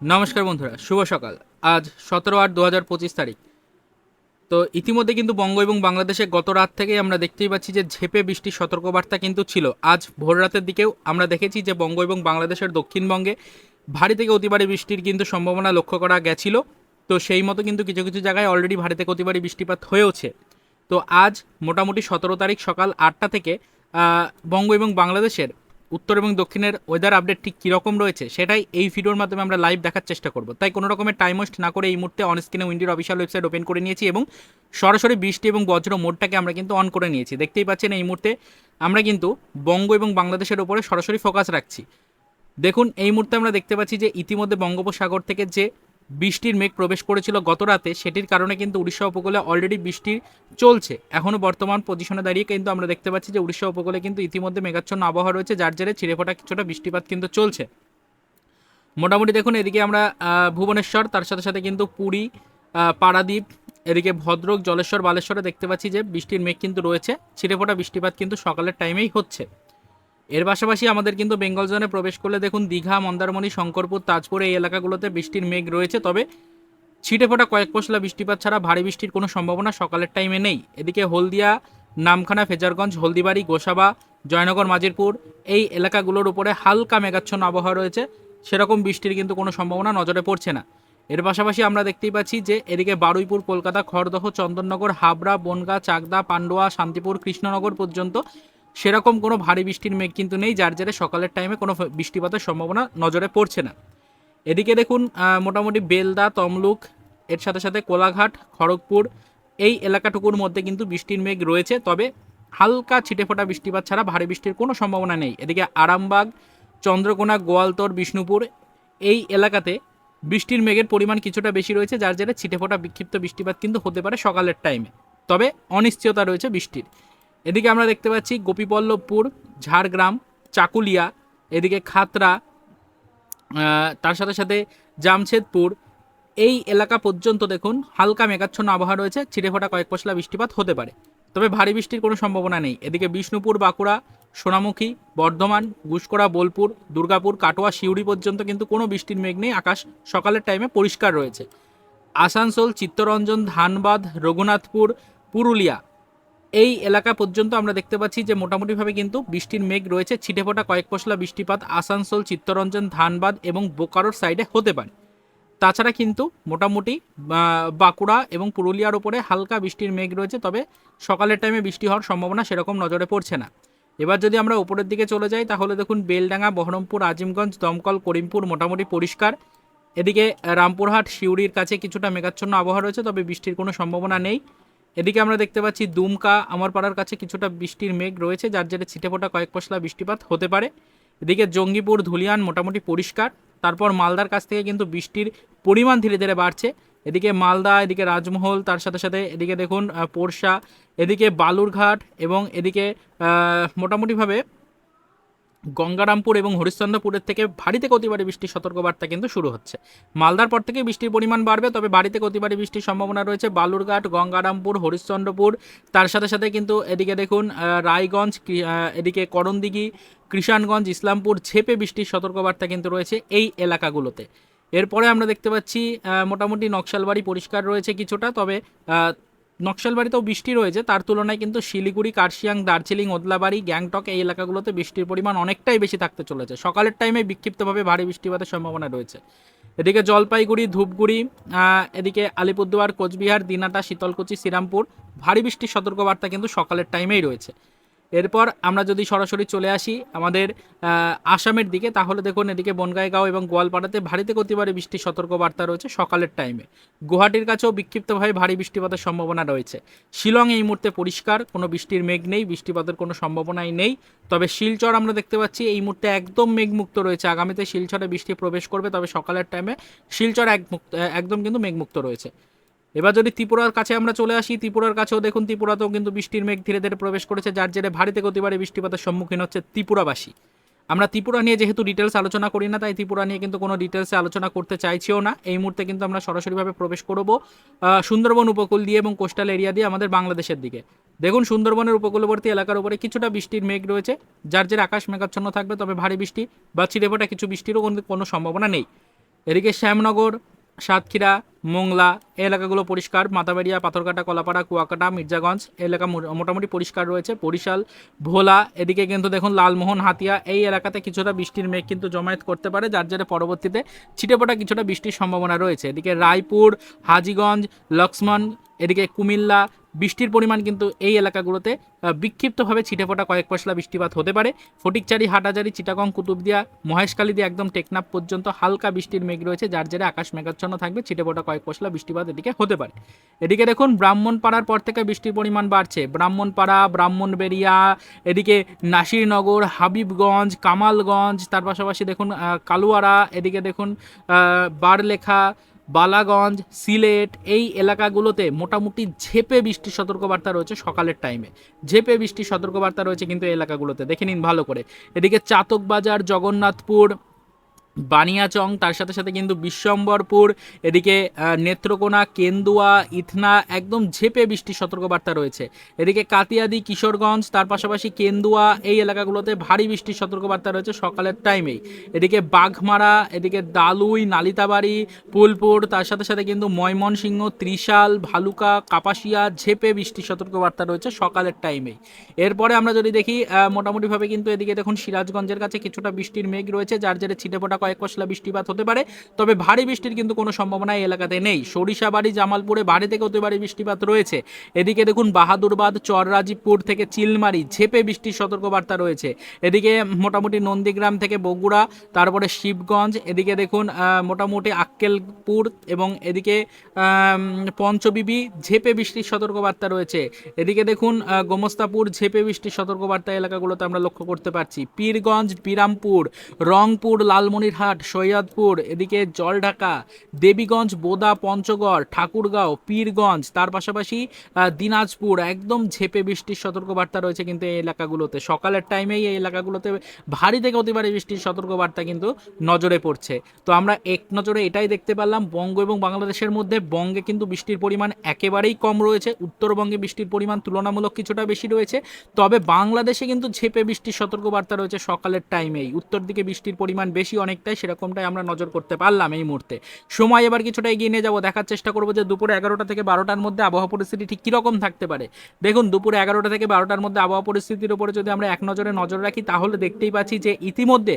নমস্কার বন্ধুরা, শুভ সকাল। আজ সতেরো আট দু হাজার পঁচিশ তারিখ। তো ইতিমধ্যে কিন্তু বঙ্গ এবং বাংলাদেশে গত রাত থেকেই আমরা দেখতেই পাচ্ছি যে ঝেপে বৃষ্টির সতর্কবার্তা কিন্তু ছিল। আজ ভোর রাতের দিকেও আমরা দেখেছি যে বঙ্গ এবং বাংলাদেশের দক্ষিণবঙ্গে ভারী থেকে অতি ভারী বৃষ্টির কিন্তু সম্ভাবনা লক্ষ্য করা গেছিল। তো সেই মতো কিন্তু কিছু কিছু জায়গায় অলরেডি ভারী থেকে অতি ভারী বৃষ্টিপাত হয়েওছে। তো আজ মোটামুটি সতেরো তারিখ সকাল আটটা থেকে বঙ্গ এবং বাংলাদেশের উত্তর এবং দক্ষিণের ওয়েদার আপডেট ঠিক কীরকম রয়েছে, সেটাই এই ভিডিওর মাধ্যমে আমরা লাইভ দেখার চেষ্টা করব। তাই কোনো রকমের টাইম ওয়েস্ট না করে এই মুহূর্তে অন স্ক্রিনে উইন্ডির অফিসিয়াল ওয়েবসাইট ওপেন করে নিয়েছি এবং সরাসরি বৃষ্টি এবং বজ্র মোডটাকে আমরা কিন্তু অন করে নিয়েছি। দেখতেই পাচ্ছেন এই মুহূর্তে আমরা কিন্তু বঙ্গ এবং বাংলাদেশের ওপরে সরাসরি ফোকাস রাখছি। দেখুন, এই মুহূর্তে আমরা দেখতে পাচ্ছি যে ইতিমধ্যে বঙ্গোপসাগর থেকে যে বৃষ্টির মেঘ প্রবেশ করেছিল গত রাতে সেটির কারণে কিন্তু উড়িষ্যা উপকূলে অলরেডি বৃষ্টি চলছে। এখনও বর্তমান পজিশনে দাঁড়িয়ে কিন্তু আমরা দেখতে পাচ্ছি যে উড়িষ্যা উপকূলে কিন্তু ইতিমধ্যে মেঘাচ্ছন্ন আবহাওয়া রয়েছে, যার জেরে ছিঁড়েফোঁটা কিছুটা বৃষ্টিপাত কিন্তু চলছে। মোটামুটি দেখুন, এদিকে আমরা ভুবনেশ্বর, তার সাথে সাথে কিন্তু পুরী পারাদ্বীপ, এদিকে ভদ্রক, জলেশ্বর, বালেশ্বরে দেখতে পাচ্ছি যে বৃষ্টির মেঘ কিন্তু রয়েছে। ছিঁড়েফোঁটা বৃষ্টিপাত কিন্তু সকালের টাইমেই হচ্ছে। এর পাশাপাশি আমাদের কিন্তু বেঙ্গল জোনে প্রবেশ করলে দেখুন দীঘা, মন্দারমণি, শঙ্করপুর, তাজপুর এই এলাকাগুলোতে বৃষ্টির মেঘ রয়েছে। তবে ছিটে ফোটা কয়েক পশলা বৃষ্টিপাত ছাড়া ভারী বৃষ্টির কোনো সম্ভাবনা সকালের টাইমে নেই। এদিকে হলদিয়া, নামখানা, ফেজারগঞ্জ, হলদিবাড়ি, গোসাবা, জয়নগর, মাজিরপুর এই এলাকাগুলোর উপরে হালকা মেঘাচ্ছন্ন আবহাওয়া রয়েছে। সেরকম বৃষ্টির কিন্তু কোনো সম্ভাবনা নজরে পড়ছে না। এর পাশাপাশি আমরা দেখতেই পাচ্ছি যে এদিকে বারুইপুর, কলকাতা, খড়দহ, চন্দননগর, হাবড়া, বনগা, চাকদা, পান্ডুয়া, শান্তিপুর, কৃষ্ণনগর পর্যন্ত সেরকম কোনো ভারী বৃষ্টির মেঘ কিন্তু নেই, যার জেরে সকালের টাইমে কোনো বৃষ্টিপাতের সম্ভাবনা নজরে পড়ছে না। এদিকে দেখুন মোটামুটি বেলদা, তমলুক, এর সাথে সাথে কোলাঘাট, খড়গপুর, এই এলাকাটুকুর মধ্যে কিন্তু বৃষ্টির মেঘ রয়েছে, তবে হালকা ছিটেফোঁটা বৃষ্টিপাত ছাড়া ভারী বৃষ্টির কোনো সম্ভাবনা নেই। এদিকে আরামবাগ, চন্দ্রকোনা, গোয়ালতর, বিষ্ণুপুর, এই এলাকাতে বৃষ্টির মেঘের পরিমাণ কিছুটা বেশি রয়েছে, যার জেরে ছিটেফোঁটা বিক্ষিপ্ত বৃষ্টিপাত কিন্তু হতে পারে সকালের টাইমে তবে অনিশ্চয়তা রয়েছে বৃষ্টির। এদিকে আমরা দেখতে পাচ্ছি গোপীপল্লভপুর ঝাড়গ্রাম, চাকুলিয়া, এদিকে খাতরা তার সাথে সাথে জামশেদপুর। এই এলাকা পর্যন্ত দেখুন হালকা মেঘাচ্ছন্ন আবহাওয়া রয়েছে ছিটেফোঁটা কয়েক পশলা বৃষ্টিপাত হতে পারে। তবে ভারী বৃষ্টির কোনো সম্ভাবনা নেই। এদিকে বিষ্ণুপুর, বাঁকুড়া, সোনামুখী, বর্ধমান, গুসকরা, বোলপুর, দুর্গাপুর, কাটোয়া শিউড়ি পর্যন্ত কিন্তু কোনো বৃষ্টির মেঘ নেই। আকাশ সকালের টাইমে পরিষ্কার রয়েছে। আসানসোল, চিত্তরঞ্জন, ধানবাদ, রঘুনাথপুর, পুরুলিয়া এই এলাকা পর্যন্ত আমরা দেখতে পাচ্ছি যে মোটামুটিভাবে কিন্তু বৃষ্টির মেঘ রয়েছে ছিটেফোঁটা কয়েক পশলা বৃষ্টিপাত আসানসোল, চিত্তরঞ্জন, ধানবাদ এবং বোকারোর সাইডে হতে পারে। তাছাড়া কিন্তু মোটামুটি বাঁকুড়া এবং পুরুলিয়ার ওপরে হালকা বৃষ্টির মেঘ রয়েছে, তবে সকালের টাইমে বৃষ্টি হওয়ার সম্ভাবনা সেরকম নজরে পড়ছে না। এবার যদি আমরা উপরের দিকে চলে যাই, তাহলে দেখুন বেলডাঙ্গা, বহরমপুর, আজিমগঞ্জ, দমকল, করিমপুর মোটামুটি পরিষ্কার। এদিকে, রামপুরহাট শিউড়ির কাছে কিছুটা মেঘাচ্ছন্ন আবহাওয়া রয়েছে, তবে বৃষ্টির কোনো সম্ভাবনা নেই। এদিকে আমরা দেখতে পাচ্ছি দুমকা আমার পাড়ার কাছে কিছুটা বৃষ্টির মেঘ রয়েছে, যার জেরে ছিটেফোঁটা কয়েক পশলা বৃষ্টিপাত হতে পারে। এদিকে জঙ্গিপুর, ধুলিয়ান মোটামুটি পরিষ্কার, তারপর মালদার কাছ থেকে কিন্তু বৃষ্টির পরিমাণ ধীরে ধীরে বাড়ছে। এদিকে মালদা, এদিকে রাজমহল, তার সাথে সাথে এদিকে দেখুন পোরশা, এদিকে বালুরঘাট এবং এদিকে মোটামুটিভাবে গঙ্গারামপুর এবং হরিশ্চন্দ্রপুরের থেকে ভারী থেকে অতি বৃষ্টির সতর্কবার্তা কিন্তু শুরু হচ্ছে। মালদার পর থেকে বৃষ্টির পরিমাণ বাড়বে, তবে থেকে অতি বৃষ্টির সম্ভাবনা রয়েছে বালুরঘাট, গঙ্গারামপুর, হরিশ্চন্দ্রপুর। তার সাথে সাথে কিন্তু এদিকে দেখুন রায়গঞ্জ এদিকে করণদিঘি, কৃষাণগঞ্জ, ইসলামপুর ঝেপে বৃষ্টির সতর্কবার্তা কিন্তু রয়েছে এই এলাকাগুলোতে। এরপরে আমরা দেখতে পাচ্ছি মোটামুটি নকশালবাড়ি পরিষ্কার রয়েছে কিছুটা, তবে নকশালবাড়িতেও বৃষ্টি রয়েছে। তার তুলনায় কিন্তু শিলিগুড়ি, কার্শিয়াং, দার্জিলিং, ওদলাবাড়ি, গ্যাংটক এই এলাকাগুলোতে বৃষ্টির পরিমাণ অনেকটাই বেশি থাকতে চলেছে। সকালের টাইমে বিক্ষিপ্তভাবে ভারী বৃষ্টিপাতের সম্ভাবনা রয়েছে। এদিকে জলপাইগুড়ি, ধূপগুড়ি এদিকে আলিপুরদুয়ার, কোচবিহার, দিনাটা, শীতলকুচি, শ্রীরামপুর ভারী বৃষ্টির সতর্কবার্তা কিন্তু সকালের টাইমেই রয়েছে। এরপর আমরা যদি সরাসরি চলে আসি আমাদের আসামের দিকে, তাহলে দেখুন এদিকে বনগাইগাঁও এবং গোয়ালপাড়াতে ভারীতে থেকে অতিবারে বৃষ্টির সতর্কবার্তা রয়েছে সকালের টাইমে গুয়াহাটির কাছেও বিক্ষিপ্তভাবে ভারী বৃষ্টিপাতের সম্ভাবনা রয়েছে। শিলং এই মুহূর্তে পরিষ্কার, কোনো বৃষ্টির মেঘ নেই, বৃষ্টিপাতের কোনো সম্ভাবনাই নেই। তবে শিলচর আমরা দেখতে পাচ্ছি এই মুহূর্তে একদম মেঘমুক্ত রয়েছে। আগামীতে শিলচরে বৃষ্টি প্রবেশ করবে, তবে সকালের টাইমে শিলচর এক একদম কিন্তু মেঘমুক্ত রয়েছে। এবার যদি ত্রিপুরার কাছে আমরা চলে আসি, ত্রিপুরার কাছেও দেখুন, ত্রিপুরাতেও কিন্তু বৃষ্টির মেঘ ধীরে ধীরে প্রবেশ করেছে, যার জেরে ভারী থেকে অতিবারে বৃষ্টিপাতের সম্মুখীন হচ্ছে ত্রিপুরাবাসী। আমরা ত্রিপুরা নিয়ে যেহেতু ডিটেলস আলোচনা করি না, তাই ত্রিপুরা নিয়ে কিন্তু কোনো ডিটেলসে আলোচনা করতে চাইছিও না। এই মুহূর্তে কিন্তু আমরা সরাসরিভাবে প্রবেশ করব সুন্দরবন উপকূল দিয়ে এবং কোস্টাল এরিয়া দিয়ে আমাদের বাংলাদেশের দিকে। দেখুন, সুন্দরবনের উপকূলবর্তী এলাকার উপরে কিছুটা বৃষ্টির মেঘ রয়েছে, যার জেরে আকাশ মেঘাচ্ছন্ন থাকবে, তবে ভারী বৃষ্টি, বা ছিটেফোঁটা কিছু বৃষ্টিরও কোনো- কোনো সম্ভাবনা নেই। এদিকে শ্যামনগর, সাতক্ষীরা মোংলা, এলাকাগুলো পরিষ্কার। মাতাবাড়িয়া পাথরকাটা কলাপাড়া, কুয়াকাটা, মির্জাগঞ্জ এলাকা মোটামুটি পরিষ্কার রয়েছে। বরিশাল, ভোলা, এদিকে কিন্তু দেখুন লালমোহন, হাতিয়া এই এলাকাতে কিছুটা বৃষ্টির মেঘ কিন্তু জমায়েত করতে পারে। যার জেরে পরবর্তীতে ছিটেপোটা কিছুটা বৃষ্টির সম্ভাবনা রয়েছে। এদিকে রায়পুর, হাজিগঞ্জ, লক্ষ্মণ, এদিকে কুমিল্লা, বৃষ্টির পরিমাণ কিন্তু এই এলাকাগুলোতে বিক্ষিপ্তভাবে ছিটেফোঁটা কয়েক পশলা বৃষ্টিপাত হতে পারে। ফটিকচারি, হাটাজারি, চিটাগং, কুতুবদিয়া মহেশখালী দিয়ে একদম টেকনাফ পর্যন্ত হালকা বৃষ্টির মেঘ রয়েছে, যার জেরে আকাশ মেঘাচ্ছন্ন থাকবে। ছিটেফোঁটা কয়েক পশলা বৃষ্টিপাত এদিকে হতে পারে। এদিকে দেখুন, ব্রাহ্মণপাড়ার পর থেকে বৃষ্টির পরিমাণ বাড়ছে। ব্রাহ্মণপাড়া, ব্রাহ্মণবেড়িয়া, এদিকে নাসিরনগর, হাবিবগঞ্জ, কামালগঞ্জ, তার পাশাপাশি দেখুন কালুয়ারা, এদিকে দেখুন বারলেখা, বালাগঞ্জ, সিলেট, এই এলাকাগুলোতে মোটামুটি ঝেপে বৃষ্টির সতর্কবার্তা রয়েছে সকালের টাইমে। ঝেপে বৃষ্টির সতর্কবার্তা রয়েছে কিন্তু এলাকাগুলোতে। দেখে নিন ভালো করে। এদিকে চাতকবাজার, জগন্নাথপুর বানিয়াচং, তার সাথে সাথে কিন্তু বিশ্বম্বরপুর, এদিকে নেত্রকোনা, কেন্দুয়া, ইথনা, একদম ঝেপে বৃষ্টির সতর্কবার্তা রয়েছে। এদিকে কাতিয়াদি, কিশোরগঞ্জ, তার পাশাপাশি কেন্দুয়া, এই এলাকাগুলোতে ভারী বৃষ্টির সতর্কবার্তা রয়েছে সকালের টাইমেই। এদিকে বাঘমারা, এদিকে দালুই, নালিতাবাড়ি, পুলপুর, তার সাথে সাথে কিন্তু ময়মনসিংহ, ত্রিশাল, ভালুকা, কাপাসিয়া, ঝেপে বৃষ্টির সতর্কবার্তা রয়েছে সকালের টাইমেই। এরপরে আমরা যদি দেখি মোটামুটিভাবে কিন্তু এদিকে দেখুন, সিরাজগঞ্জের কাছে কিছুটা বৃষ্টির মেঘ রয়েছে, যার জেরে ছিটেফোঁটা কয়েক পশলা বৃষ্টিপাত হতে পারে, তবে ভারী বৃষ্টির কিন্তু কোনো সম্ভাবনা এই এলাকাতে নেই। সরিষাবাড়ি, জামালপুরে ভারী থেকে অতি ভারী বৃষ্টিপাত রয়েছে। এদিকে দেখুন, বাহাদুরবাদ, চররাজীবপুর থেকে চিলমারি ঝেপে বৃষ্টির সতর্কবার্তা রয়েছে। এদিকে মোটামুটি নন্দীগ্রাম থেকে বগুড়া, তারপরে শিবগঞ্জ, এদিকে দেখুন মোটামুটি আক্কেলপুর এবং এদিকে পঞ্চবিবি ঝেপে বৃষ্টির সতর্কবার্তা রয়েছে। এদিকে দেখুন গোমস্তাপুর ঝেপে বৃষ্টির সতর্কবার্তা এলাকাগুলোতে আমরা লক্ষ্য করতে পারছি। পীরগঞ্জ, বিরামপুর, রংপুর লালমনিরহাট সৈয়দপুর, এদিকে জলঢাকা, দেবীগঞ্জ, বোদা, পঞ্চগড়, ঠাকুরগাঁও, পীরগঞ্জ, তার পাশাপাশি দিনাজপুর, একদম ঝেপে বৃষ্টির সতর্কবার্তা রয়েছে কিন্তু এই এলাকাগুলোতে। সকালের টাইমেই এই এলাকাগুলোতে ভারী থেকে অতি ভারী বৃষ্টির সতর্কবার্তা কিন্তু নজরে পড়ছে। তো আমরা এক নজরে এটাই দেখতে পারলাম, বঙ্গ এবং বাংলাদেশের মধ্যে বঙ্গে কিন্তু বৃষ্টির পরিমাণ একেবারেই কম রয়েছে। উত্তরবঙ্গে বৃষ্টির পরিমাণ তুলনামূলক কিছুটা বেশি রয়েছে। তবে বাংলাদেশে কিন্তু ঝেপে বৃষ্টির সতর্কবার্তা রয়েছে সকালের টাইমেই উত্তর দিকে বৃষ্টির পরিমাণ বেশি অনেকটাই সেরকমটাই আমরা নজর করতে পারলাম এই মুহূর্তে। সময় এবার কিছুটা এগিয়ে নিয়ে যাব। দেখার চেষ্টা করব যে দুপুরে এগারোটা থেকে বারোটার মধ্যে আবহাওয়া পরিস্থিতি ঠিক কীরকম থাকতে পারে। দেখুন, দুপুরে এগারোটা থেকে বারোটার মধ্যে আবহাওয়া পরিস্থিতির উপরে যদি আমরা এক নজরে নজর রাখি, তাহলে দেখতেই পাচ্ছি যে ইতিমধ্যে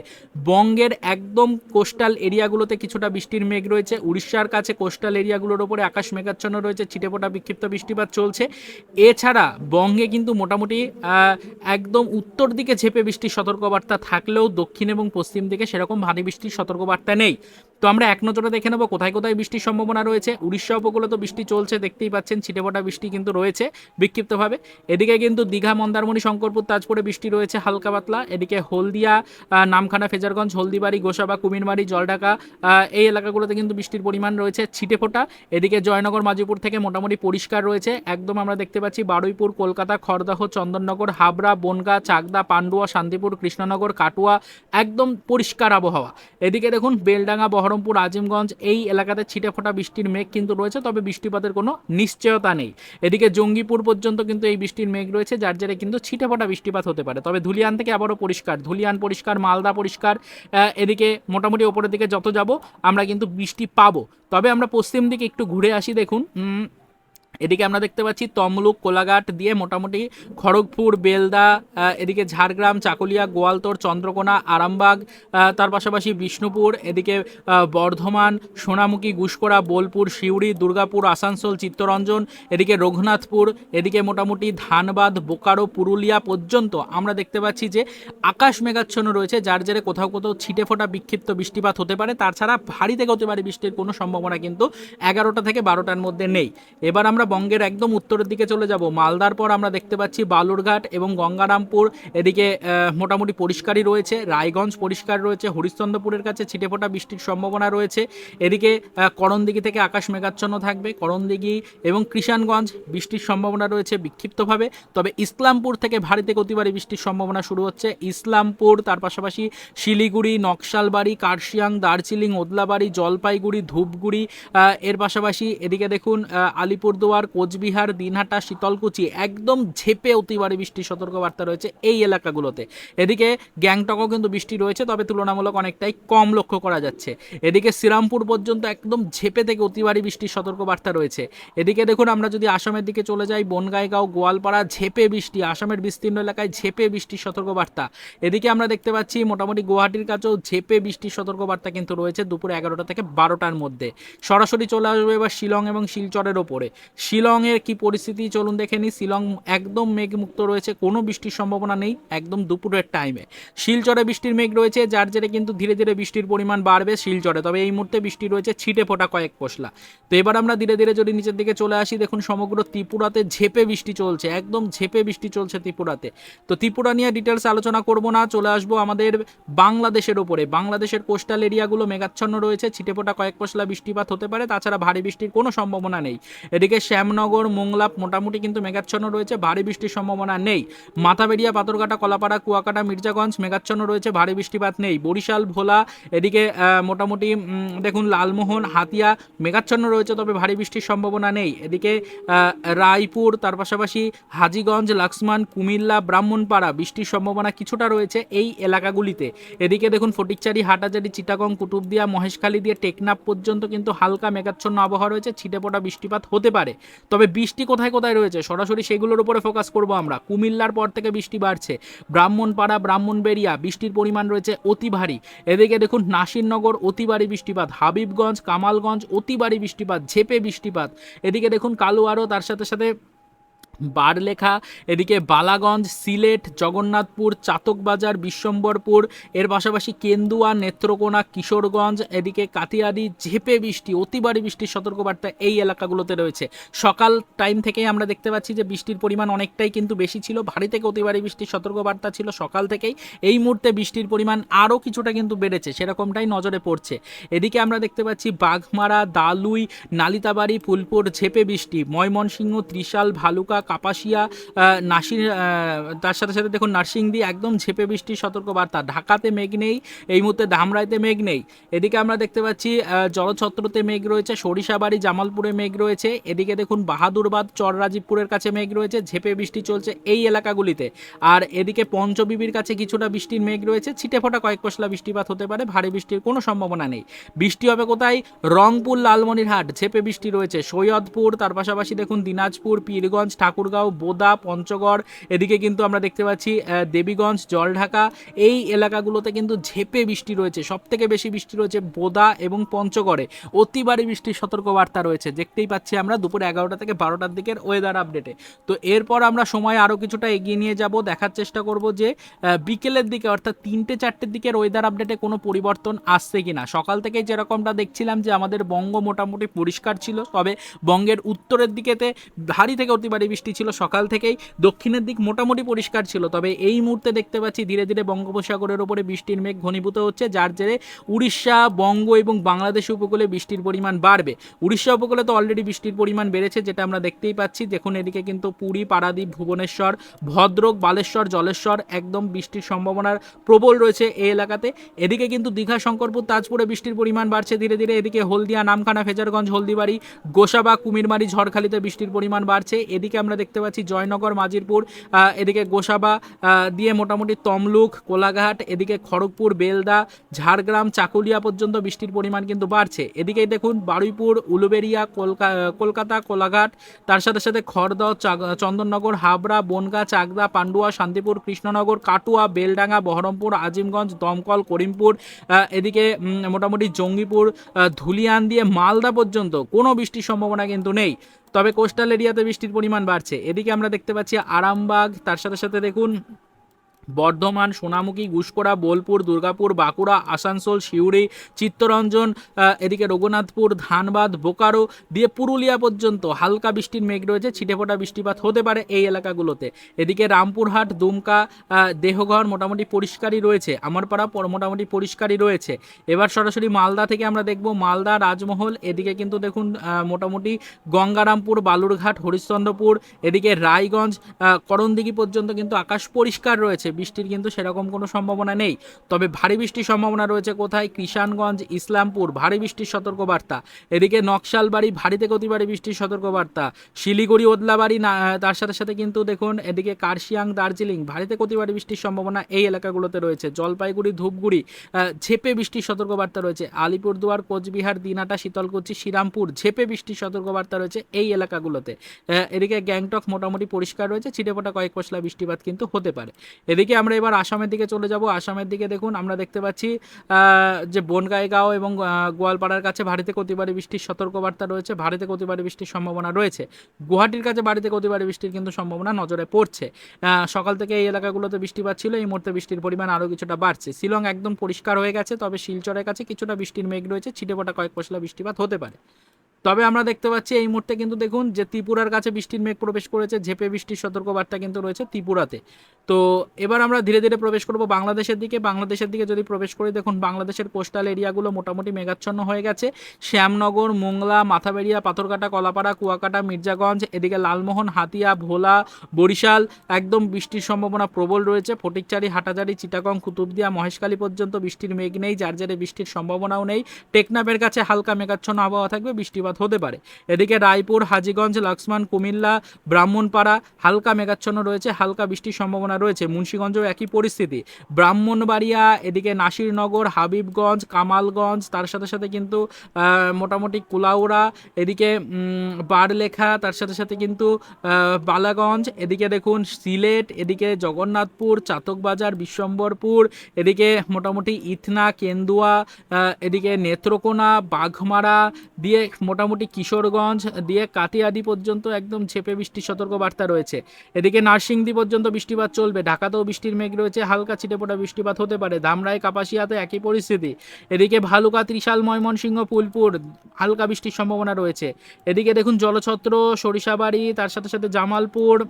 বঙ্গের একদম কোস্টাল এরিয়াগুলোতে কিছুটা বৃষ্টির মেঘ রয়েছে। উড়িষ্যার কাছে কোস্টাল এরিয়াগুলোর ওপরে আকাশ মেঘাচ্ছন্ন রয়েছে, ছিটেফোঁটা বিক্ষিপ্ত বৃষ্টিপাত চলছে। এছাড়া বঙ্গে কিন্তু মোটামুটি একদম উত্তর দিকে ঝেপে বৃষ্টির সতর্কবার্তা থাকলেও দক্ষিণ এবং পশ্চিম দিকে সেরকম ভারী বৃষ্টির সতর্কবার্তা নেই। তো আমরা এক নজরে দেখে নেব কোথায় কোথায় বৃষ্টির সম্ভাবনা রয়েছে। উড়িষ্যা উপকূলে তো বৃষ্টি চলছে, দেখতেই পাচ্ছেন ছিটেফোঁটা বৃষ্টি কিন্তু রয়েছে বিক্ষিপ্তভাবে। এদিকে কিন্তু দীঘা, মন্দারমণি, শঙ্করপুর, তাজপুরে বৃষ্টি রয়েছে হালকা পাতলা। এদিকে হলদিয়া নামখানা, ফেজারগঞ্জ, হলদিবাড়ি, গোসাবা, কুমিরমারি, জলঢাকা এই এলাকাগুলোতে কিন্তু বৃষ্টির পরিমাণ রয়েছে ছিটেফোঁটা। এদিকে জয়নগর, মাজিপুর থেকে মোটামুটি পরিষ্কার রয়েছে। একদম আমরা দেখতে পাচ্ছি বারুইপুর, কলকাতা, খড়দহ, চন্দননগর, হাবড়া, বনগা, চাকদা, পান্ডুয়া, শান্তিপুর, কৃষ্ণনগর, কাটুয়া, একদম পরিষ্কার আবহাওয়া। এদিকে দেখুন, বেলডাঙ্গা বহরমপুর, আজিমগঞ্জ এই এলাকাতে ছিটে ফোটা বৃষ্টির মেঘ কিন্তু রয়েছে, তবে বৃষ্টিপাতের কোনো নিশ্চয়তা নেই। এদিকে জঙ্গিপুর পর্যন্ত কিন্তু এই বৃষ্টির মেঘ রয়েছে, যার জেরে কিন্তু ছিটে ফোটা বৃষ্টিপাত হতে পারে। তবে ধুলিয়ান থেকে আবারও পরিষ্কার, ধুলিয়ান পরিষ্কার, মালদা পরিষ্কার এদিকে মোটামুটি ওপরের দিকে যত যাব, আমরা কিন্তু বৃষ্টি পাবো। তবে আমরা পশ্চিম দিকে একটু ঘুরে আসি, দেখুন এদিকে আমরা দেখতে পাচ্ছি তমলুক, কোলাঘাট দিয়ে মোটামুটি খড়গপুর, বেলদা এদিকে ঝাড়গ্রাম, চাকুলিয়া গোয়ালতোড় চন্দ্রকোনা, আরামবাগ তার পাশাপাশি বিষ্ণুপুর, এদিকে বর্ধমান, সোনামুখী, গুসকরা, বোলপুর, সিউড়ি, দুর্গাপুর, আসানসোল, চিত্তরঞ্জন, এদিকে রঘুনাথপুর, এদিকে মোটামুটি ধানবাদ, বোকারো, পুরুলিয়া পর্যন্ত আমরা দেখতে পাচ্ছি যে আকাশ মেঘাচ্ছন্ন রয়েছে, যার জেরে কোথাও কোথাও ছিটে ফোটা বিক্ষিপ্ত বৃষ্টিপাত হতে পারে। তাছাড়া ভারী থেকে হতে পারে বৃষ্টির কোনো সম্ভাবনা কিন্তু এগারোটা থেকে বারোটার মধ্যে নেই। এবার আমরা বঙ্গের একদম উত্তরের দিকে চলে যাব। মালদার পর আমরা দেখতে পাচ্ছি বালুরঘাট এবং গঙ্গারামপুর। এদিকে মোটামুটি পরিষ্কারই রয়েছে। রায়গঞ্জ পরিষ্কার রয়েছে। হরিশ্চন্দ্রপুরের কাছে ছিটেফোঁটা বৃষ্টির সম্ভাবনা রয়েছে। এদিকে করণদিঘি থেকে আকাশ মেঘাচ্ছন্ন থাকবে। করণদিঘি এবং কৃষাণগঞ্জ বৃষ্টির সম্ভাবনা রয়েছে বিক্ষিপ্তভাবে। তবে ইসলামপুর থেকে ভারী থেকে অতি বৃষ্টির সম্ভাবনা শুরু হচ্ছে। ইসলামপুর, তার পাশাপাশি শিলিগুড়ি, নকশালবাড়ি, কার্শিয়াং, দার্জিলিং, ওদলাবাড়ি, জলপাইগুড়ি, ধূপগুড়ি এর পাশাপাশি এদিকে দেখুন আলিপুরদুয়ার আলিপুরদুয়ার কোচবিহার, দিনহাটা, শীতলকুচি একদম ঝেপে অতিবারে বৃষ্টির সতর্কবার্তা রয়েছে এই এলাকাগুলোতে। এদিকে গ্যাংটকও কিন্তু বৃষ্টি রয়েছে, তবে তুলনামূলক অনেকটাই কম লক্ষ্য করা যাচ্ছে। এদিকে শ্রীরামপুর পর্যন্ত একদম ঝেপে থেকে অতিবারী বৃষ্টির সতর্কবার্তা রয়েছে। এদিকে দেখুন, আমরা যদি আসামের দিকে চলে যাই, বনগাইগাঁও, গোয়ালপাড়া, ঝেপে বৃষ্টি, আসামের বিস্তীর্ণ এলাকায় ঝেপে বৃষ্টির সতর্কবার্তা। এদিকে আমরা দেখতে পাচ্ছি, মোটামুটি গুয়াহাটির কাছেও ঝেপে বৃষ্টির সতর্কবার্তা কিন্তু রয়েছে দুপুর এগারোটা থেকে বারোটার মধ্যে। সরাসরি চলে আসবে এবার শিলং এবং শিলচরের ওপরে। শিলংয়ের কি পরিস্থিতি? চলুন দেখে নিই। শিলং একদম মেঘমুক্ত রয়েছে, কোনো বৃষ্টির সম্ভাবনা নেই, একদম দুপুরের টাইমে শিলচরে বৃষ্টির মেঘ রয়েছে, যার জেরে কিন্তু ধীরে ধীরে বৃষ্টির পরিমাণ বাড়বে শিলচরে। তবে এই মুহূর্তে বৃষ্টি রয়েছে ছিটে ফোটা কয়েক পশলা। তো এবার আমরা ধীরে ধীরে যদি নিচের দিকে চলে আসি, দেখুন সমগ্র ত্রিপুরাতে ঝেপে বৃষ্টি চলছে, একদম ঝেপে বৃষ্টি চলছে ত্রিপুরাতে। তো ত্রিপুরা নিয়ে ডিটেলস আলোচনা করব না, চলে আসব আমাদের বাংলাদেশের ওপরে। বাংলাদেশের কোস্টাল এরিয়াগুলো মেঘাচ্ছন্ন রয়েছে, ছিটে ফোটা কয়েক পশলা বৃষ্টিপাত হতে পারে, তাছাড়া ভারী বৃষ্টির কোনো সম্ভাবনা নেই। এদিকে শ্যামনগর, মোংলাপ মোটামুটি কিন্তু মেঘাচ্ছন্ন রয়েছে, ভারী বৃষ্টির সম্ভাবনা নেই। মাথাবেড়িয়া, পাথরঘাটা, কলাপাড়া, কুয়াকাটা, মির্জাগঞ্জ মেঘাচ্ছন্ন রয়েছে, ভারী বৃষ্টিপাত নেই। বরিশাল, ভোলা, এদিকে মোটামুটি দেখুন, লালমোহন, হাতিয়া মেঘাচ্ছন্ন রয়েছে, তবে ভারী বৃষ্টির সম্ভাবনা নেই। এদিকে রায়পুর, তার পাশাপাশি হাজিগঞ্জ, লাক্সমান, কুমিল্লা, ব্রাহ্মণপাড়া বৃষ্টির সম্ভাবনা কিছুটা রয়েছে এই এলাকাগুলিতে। এদিকে দেখুন, ফটিকচারি হাটাজারি চিটাগং কুতুবদিয়া মহেশখালী দিয়ে টেকনাফ পর্যন্ত কিন্তু হালকা মেঘাচ্ছন্ন আবহাওয়া রয়েছে, ছিটেপোটা বৃষ্টিপাত হতে পারে। তবে বৃষ্টি কোথায় কোথায় রয়েছে? সরাসরি সেগুলোর উপরে ফোকাস করব আমরা। কুমিল্লার পর থেকে বৃষ্টি বাড়ছে। ব্রাহ্মণপাড়া, ব্রাহ্মণবেড়িয়া, বৃষ্টির পরিমাণ রয়েছে অতি ভারী। এদিকে দেখুন, নাসিরনগর, অতি ভারী বৃষ্টিপাত। হাবিবগঞ্জ, কামালগঞ্জ, অতি ভারী বৃষ্টিপাত, ঝেপে বৃষ্টিপাত। এদিকে দেখুন, কালুয়ারও তার সাথে সাথে বারলেখা এদিকে বালাগঞ্জ, সিলেট, জগন্নাথপুর, চাতকবাজার, বিশ্বম্বরপুর, এর পাশাপাশি কেন্দুয়া, নেত্রকোনা, কিশোরগঞ্জ, এদিকে কাতিয়াদি ঝেপে বৃষ্টি, অতিবারী বৃষ্টির সতর্কবার্তা এই এলাকাগুলোতে রয়েছে। সকাল টাইম থেকেই আমরা দেখতে পাচ্ছি যে বৃষ্টির পরিমাণ অনেকটাই কিন্তু বেশি ছিল। ভারী থেকে অতিবারী বৃষ্টির সতর্কবার্তা ছিল সকাল থেকেই। এই মুহূর্তে বৃষ্টির পরিমাণ আরও কিছুটা কিন্তু বেড়েছে, সেরকমটাই নজরে পড়ছে। এদিকে আমরা দেখতে পাচ্ছি বাঘমারা, দালুই, নালিতাবাড়ি, ফুলপুর, ঝেপে বৃষ্টি, ময়মনসিংহ, ত্রিশাল, ভালুকা কাপাসিয়া নাসির তার সাথে সাথে দেখুন নার্সিংদি একদম ঝেপে বৃষ্টির সতর্কবার্তা। ঢাকাতে মেঘ নেই, এই মুহূর্তে ধামরাইতে মেঘ নেই। এদিকে আমরা দেখতে পাচ্ছি জলছত্রতে মেঘ রয়েছে, সরিষাবাড়ি, জামালপুরে মেঘ রয়েছে। এদিকে দেখুন বাহাদুরবাদ, চররাজীবপুরের কাছে মেঘ রয়েছে, ঝেপে বৃষ্টি চলছে এই এলাকাগুলিতে। আর এদিকে পঞ্চবিবির কাছে কিছুটা বৃষ্টির মেঘ রয়েছে, ছিটে ফোটা কয়েক পশলা বৃষ্টিপাত হতে পারে, ভারী বৃষ্টির কোনো সম্ভাবনা নেই। বৃষ্টি হবে কোথায়? রংপুর, লালমনিরহাট, ঝেপে বৃষ্টি রয়েছে। সৈয়দপুর, তার পাশাপাশি দেখুন দিনাজপুর, পীরগঞ্জ ঠাকুরগাঁও, বোদা, পঞ্চগড়, এদিকে কিন্তু আমরা দেখতে পাচ্ছি দেবীগঞ্জ, জলঢাকা, এই এলাকাগুলোতে কিন্তু ঝেপে বৃষ্টি রয়েছে। সব থেকে বেশি বৃষ্টি রয়েছে বোদা এবং পঞ্চগড়ে। অতিবারী বৃষ্টির সতর্কবার্তা রয়েছে। দেখতেই পাচ্ছি আমরা দুপুর এগারোটা থেকে বারোটার দিকের ওয়েদার আপডেটে তো এরপর আমরা সময় আরও কিছুটা এগিয়ে নিয়ে যাব। দেখার চেষ্টা করব যে বিকেলের দিকে অর্থাৎ তিনটে চারটের দিকের ওয়েদার আপডেটে কোনো পরিবর্তন আসছে কিনা। সকাল থেকে যেরকমটা দেখছিলাম যে, আমাদের বঙ্গ মোটামুটি পরিষ্কার ছিল। তবে বঙ্গের উত্তরের দিকেতে ভারী থেকে অতিবারী বৃষ্টি ছিল সকাল থেকেই। দক্ষিণের দিক মোটামুটি পরিষ্কার ছিল, তবে এই মুহূর্তে দেখতে পাচ্ছি ধীরে ধীরে বঙ্গোপসাগরের ওপরে বৃষ্টির মেঘ ঘনীভূত হচ্ছে, যার জেরে উড়িষ্যা, বঙ্গ এবং বাংলাদেশ উপকূলে বৃষ্টির পরিমাণ বাড়বে। উড়িষ্যা উপকূলে তো অলরেডি বৃষ্টির পরিমাণ বেড়েছে, যেটা আমরা দেখতেই পাচ্ছি। দেখুন, এদিকে কিন্তু পুরী, পারাদ্বীপ, ভুবনেশ্বর, ভদ্রক, বালেশ্বর, জলেশ্বর একদম বৃষ্টির সম্ভাবনার প্রবল রয়েছে এই এলাকাতে। এদিকে কিন্তু দীঘা, শঙ্করপুর, তাজপুরে বৃষ্টির পরিমাণ বাড়ছে ধীরে ধীরে। এদিকে হলদিয়া, নামখানা, ফেজারগঞ্জ, হলদিবাড়ি, গোসাবা, কুমিরমারি, ঝড়খালিতে বৃষ্টির পরিমাণ বাড়ছে। এদিকে আমরা দেখতে পাচ্ছি জয়নগর, মাজিরপুর এদিকে গোসাবা দিয়ে মোটামুটি তমলুক, কোলাঘাট, এদিকে খড়গপুর, বেলদা, ঝাড়গ্রাম, চাকুলিয়া পর্যন্ত বৃষ্টির পরিমাণ কিন্তু বাড়ছে। এদিকেই দেখুন বারুইপুর, উলুবেরিয়া, কলকা- কলকাতা, কোলাঘাট, তার সাথে সাথে খড়দহ চন্দননগর, হাবড়া, বনগা, চাকদা, পান্ডুয়া, শান্তিপুর, কৃষ্ণনগর, কাটুয়া, বেলডাঙ্গা, বহরমপুর, আজিমগঞ্জ, দমকল, করিমপুর এদিকে মোটামুটি জঙ্গিপুর ধুলিয়ান দিয়ে মালদা পর্যন্ত কোনো বৃষ্টির সম্ভাবনা কিন্তু নেই। তবে কোস্টাল এরিয়াতে বৃষ্টির পরিমাণ বাড়ছে। এদিকে আমরা দেখতে পাচ্ছি আরামবাগ, তার সাথে সাথে দেখুন বর্ধমান, সোনামুখী, গুসকোড়া, বোলপুর, দুর্গাপুর, বাঁকুড়া, আসানসোল, সিউড়ি, চিত্তরঞ্জন এদিকে রঘুনাথপুর, ধানবাদ, বোকারো দিয়ে পুরুলিয়া পর্যন্ত হালকা বৃষ্টির মেঘ রয়েছে, ছিটেফোঁটা বৃষ্টিপাত হতে পারে এই এলাকাগুলোতে। এদিকে রামপুরহাট, দুমকা দেহঘর মোটামুটি পরিষ্কারই রয়েছে আমার পাড়া পর- মোটামুটি পরিষ্কারই রয়েছে। এবার সরাসরি মালদা থেকে আমরা দেখব মালদা রাজমহল, এদিকে কিন্তু দেখুন মোটামুটি গঙ্গারামপুর, বালুরঘাট, হরিশ্চন্দ্রপুর, এদিকে রায়গঞ্জ করণদিঘি পর্যন্ত কিন্তু আকাশ পরিষ্কার রয়েছে। বৃষ্টির কিন্তু সেরকম কোনো সম্ভাবনা নেই। তবে ভারী বৃষ্টির সম্ভাবনা রয়েছে কোথায়? কিষানগঞ্জ, ইসলামপুর, ভারী বৃষ্টির সতর্কবার্তা। এদিকে নকশালবাড়ি ভারী থেকে অতি বৃষ্টির সতর্কবার্তা। শিলিগুড়ি, ওদলাবাড়ি তার সাথে সাথে কিন্তু দেখুন, এদিকে কার্শিয়াং, দার্জিলিং ভারী থেকে অতি বৃষ্টির সম্ভাবনা এই এলাকাগুলোতে রয়েছে। জলপাইগুড়ি, ধূপগুড়ি ঝেপে বৃষ্টির সতর্কবার্তা রয়েছে। আলিপুরদুয়ার, কোচবিহার দিনাটা শীতলকুচি, শ্রীরামপুর, ঝেপে বৃষ্টির সতর্কবার্তা রয়েছে এই এলাকাগুলোতে। এদিকে গ্যাংটক মোটামুটি পরিষ্কার রয়েছে। ছিটেফোঁটা কয়েক পশলা বৃষ্টিপাত কিন্তু হতে পারে। এদিকে আমরা এবার আসামের দিকে চলে যাব। আসামের দিকে দেখুন, আমরা দেখতে পাচ্ছি যে বনগাইগাঁও এবং গোয়ালপাড়ার কাছে ভারীতে অতিবারে বৃষ্টির সতর্কবার্তা রয়েছে। ভারীতে অতিবারে বৃষ্টির সম্ভাবনা রয়েছে। গুয়াহাটির কাছে বাড়িতে অতিবারে বৃষ্টির কিন্তু সম্ভাবনা নজরে পড়ছে। সকাল থেকে এই এলাকাগুলোতে বৃষ্টিপাত ছিল এই মুহূর্তে বৃষ্টির পরিমাণ আরও কিছুটা বাড়ছে। শিলং একদম পরিষ্কার হয়ে গেছে, তবে শিলচরের কাছে কিছুটা বৃষ্টির মেঘ রয়েছে, ছিটেফোঁটা কয়েক পশলা বৃষ্টিপাত হতে পারে। তবে আমরা দেখতে পাচ্ছি এই মুহূর্তে কিন্তু দেখুন যে ত্রিপুরার কাছে বৃষ্টির মেঘ প্রবেশ করেছে, ঝেপে বৃষ্টির সতর্কবার্তা কিন্তু রয়েছে ত্রিপুরাতে। তো এবার আমরা ধীরে ধীরে প্রবেশ করব বাংলাদেশের দিকে। বাংলাদেশের দিকে যদি প্রবেশ করি, দেখুন বাংলাদেশের কোস্টাল এরিয়াগুলো মোটামুটি মেঘাচ্ছন্ন হয়ে গেছে। শ্যামনগর, মোংলা, মাথাবেড়িয়া পাথরকাটা কলাপাড়া, কুয়াকাটা, মির্জাগঞ্জ, এদিকে লালমোহন, হাতিয়া, ভোলা, বরিশাল, একদম বৃষ্টির সম্ভাবনা প্রবল রয়েছে। ফটিকচারি, হাটাজারি, চিটাগং, কুতুবদিয়া, মহেশখালী পর্যন্ত বৃষ্টির মেঘ নেই, যার জেরে বৃষ্টির সম্ভাবনাও নেই। টেকনাফের কাছে হালকা মেঘাচ্ছন্ন আবহাওয়া থাকবে বৃষ্টিপাত হতে পারে। এদিকে রায়পুর, হাজিগঞ্জ লক্ষ্মণ কুমিল্লা, ব্রাহ্মণপাড়া হালকা মেঘাচ্ছন্ন রয়েছে, হালকা বৃষ্টির সম্ভাবনা রয়েছে, মুন্সীগঞ্জেও একই পরিস্থিতি। ব্রাহ্মণবাড়িয়া, এদিকে নাসিরনগর, হাবিবগঞ্জ, কামালগঞ্জ, তার সাথে সাথে কিন্তু মোটামুটি কুলাউড়া, এদিকে বারলেখা, তার সাথে সাথে কিন্তু বালাগঞ্জ, এদিকে দেখুন সিলেট, এদিকে জগন্নাথপুর, চাতকবাজার, বিশ্বম্বরপুর, এদিকে মোটামুটি ইথনা, কেন্দুয়া এদিকে নেত্রকোনা, বাঘমারা, দিয়ে মোটামুটি কিশোরগঞ্জ দিয়ে কাতিয়াদি পর্যন্ত একদম ঝেপে বৃষ্টির সতর্কবার্তা রয়েছে। এদিকে নার্সিংদি পর্যন্ত বৃষ্টিপাত চলবে। ঢাকাতেও বৃষ্টির মেঘ রয়েছে। হালকা ছিটেফোঁটা বৃষ্টিপাত হতে পারে। ধামরাই কাপাসিয়াতে একই পরিস্থিতি। এদিকে ভালুকা, ত্রিশাল, ময়মনসিংহ ফুলপুর হালকা বৃষ্টির সম্ভাবনা রয়েছে। এদিকে দেখুন জলছত্র, সরিষাবাড়ি, তার সাথে সাথে জামালপুর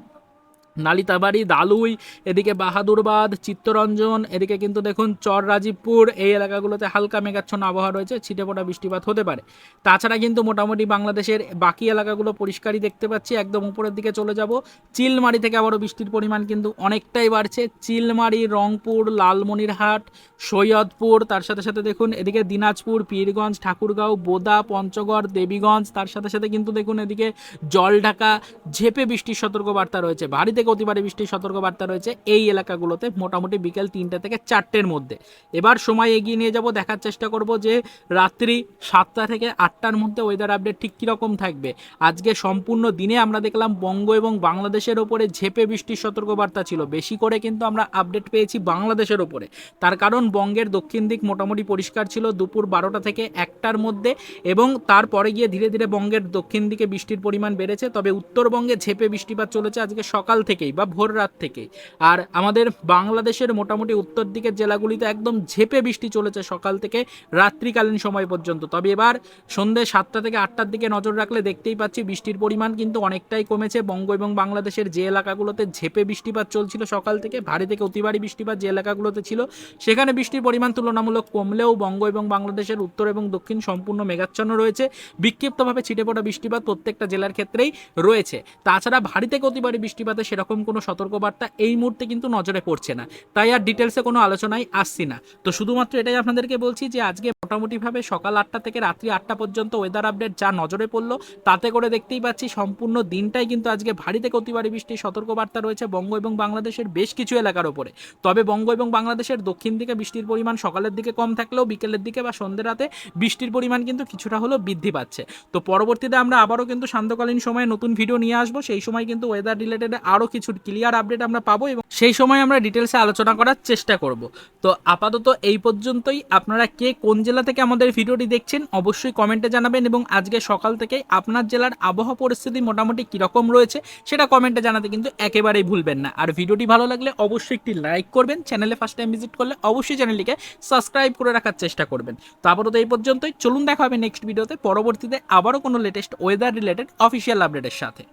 নালিতাবাড়ি, দালুই, এদিকে বাহাদুরবাদ, চিত্তরঞ্জন, এদিকে কিন্তু দেখুন চর রাজীবপুর এই এলাকাগুলোতে হালকা মেঘাচ্ছন্ন আবহাওয়া রয়েছে ছিটেফোঁটা বৃষ্টিপাত হতে পারে। তাছাড়া কিন্তু মোটামুটি বাংলাদেশের বাকি এলাকাগুলো পরিষ্কারই দেখতে পাচ্ছি, একদম উপরের দিকে চলে যাব। চিলমারি থেকে আবারও বৃষ্টির পরিমাণ কিন্তু অনেকটাই বাড়ছে। চিলমারি, রংপুর, লালমনিরহাট, সৈয়দপুর, তার সাথে সাথে দেখুন এদিকে দিনাজপুর, পীরগঞ্জ, ঠাকুরগাঁও, বোদা, পঞ্চগড়, দেবীগঞ্জ, তার সাথে সাথে কিন্তু দেখুন এদিকে জলঢাকা, ঝেপে বৃষ্টির সতর্কবার্তা রয়েছে। ভারী থেকে অতি ভারী বৃষ্টির সতর্কবার্তা রয়েছে এই এলাকাগুলোতে মোটামুটি বিকেল তিনটে থেকে চারটের মধ্যে। এবার সময় এগিয়ে নিয়ে যাব, দেখার চেষ্টা করব যে রাত্রি সাতটা থেকে আটটার মধ্যে ওয়েদার আপডেট ঠিক কীরকম থাকবে। আজকে সম্পূর্ণ দিনে আমরা দেখলাম বঙ্গ এবং বাংলাদেশের ওপরে ঝেপে বৃষ্টির সতর্কবার্তা ছিল। বেশি করে কিন্তু আমরা আপডেট পেয়েছি বাংলাদেশের ওপরে। তার কারণ বঙ্গের দক্ষিণ দিক মোটামুটি পরিষ্কার ছিল দুপুর বারোটা থেকে একটার মধ্যে এবং তারপরে গিয়ে ধীরে ধীরে বঙ্গের দক্ষিণ দিকে বৃষ্টির পরিমাণ বেড়েছে। তবে উত্তরবঙ্গে ঝেপে বৃষ্টিপাত চলেছে। আজকে সকাল থেকেই বা ভোর রাত থেকেই। আর আমাদের বাংলাদেশের মোটামুটি উত্তর দিকের জেলাগুলিতে একদম ঝেপে বৃষ্টি চলেছে সকাল থেকে রাত্রিকালীন সময় পর্যন্ত। তবে এবার সন্ধ্যে সাতটা থেকে আটটার দিকে নজর রাখলে দেখতেই পাচ্ছি বৃষ্টির পরিমাণ কিন্তু অনেকটাই কমেছে। বঙ্গ এবং বাংলাদেশের যে এলাকাগুলোতে ঝেপে বৃষ্টিপাত চলছিল সকাল থেকে ভারী থেকে অতি ভারী বৃষ্টিপাত যে এলাকাগুলোতে ছিল, সেখানে বৃষ্টির পরিমাণ তুলনামূলক কমলেও বঙ্গ এবং বাংলাদেশের উত্তর এবং দক্ষিণ সম্পূর্ণ মেঘাচ্ছন্ন রয়েছে। বিক্ষিপ্তভাবে ছিটে পড়া বৃষ্টিপাত প্রত্যেকটা জেলার ক্ষেত্রেই রয়েছে। তাছাড়া ভারী থেকে অতি ভারী বৃষ্টিপাতে সেরকম কোনো সতর্কবার্তা এই মুহূর্তে কিন্তু নজরে পড়ছে না। তাই আর ডিটেলসে কোনো আলোচনায় আসছি না। তো শুধুমাত্র এটাই আপনাদেরকে বলছি যে আজকে মোটামুটিভাবে সকাল আটটা থেকে রাত্রি আটটা পর্যন্ত ওয়েদার আপডেট যা নজরে পড়ল, তাতে করে দেখতেই পাচ্ছি সম্পূর্ণ দিনটাই কিন্তু আজকে ভারী থেকে অতি ভারী বৃষ্টির সতর্কবার্তা রয়েছে বঙ্গ এবং বাংলাদেশের বেশ কিছু এলাকার ওপরে তবে বঙ্গ এবং বাংলাদেশের দক্ষিণ দিকে বৃষ্টির পরিমাণ সকালের দিকে কম থাকলেও বিকেলের দিকে বা সন্ধ্যে রাতে বৃষ্টির পরিমাণ কিন্তু কিছুটা হলেও বৃদ্ধি পাচ্ছে। তো পরবর্তীতে আমরা আবারও কিন্তু সান্ধ্যকালীন সময়ে নতুন ভিডিও নিয়ে আসব। সেই সময় কিন্তু ওয়েদার রিলেটেড আরও কিছু ক্লিয়ার আপডেট আমরা পাবো এবং সেই সময় আমরা ডিটেলসে আলোচনা করার চেষ্টা করব। তো আপাতত এই পর্যন্তই। আপনারা কে কোন জেলা থেকে আমাদের ভিডিওটি দেখছেন অবশ্যই কমেন্টে জানাবেন এবং আজকে সকাল থেকে আপনার জেলার আবহাওয়া পরিস্থিতি মোটামুটি কীরকম রয়েছে সেটা কমেন্টে জানাতে কিন্তু একেবারেই ভুলবেন না। আর ভিডিওটি ভালো লাগলে অবশ্যই একটি লাইক করবেন চ্যানেলে ফার্স্ট টাইম ভিজিট করলে অবশ্যই চ্যানেলটিকে সাবস্ক্রাইব করে রাখার চেষ্টা করবেন। তো আপাতত এই পর্যন্তই। চলুন দেখা হবে নেক্সট ভিডিওতে পরবর্তীতে আবারও কোনো লেটেস্ট ওয়েদার রিলেটেড অফিসিয়াল আপডেটের সাথে।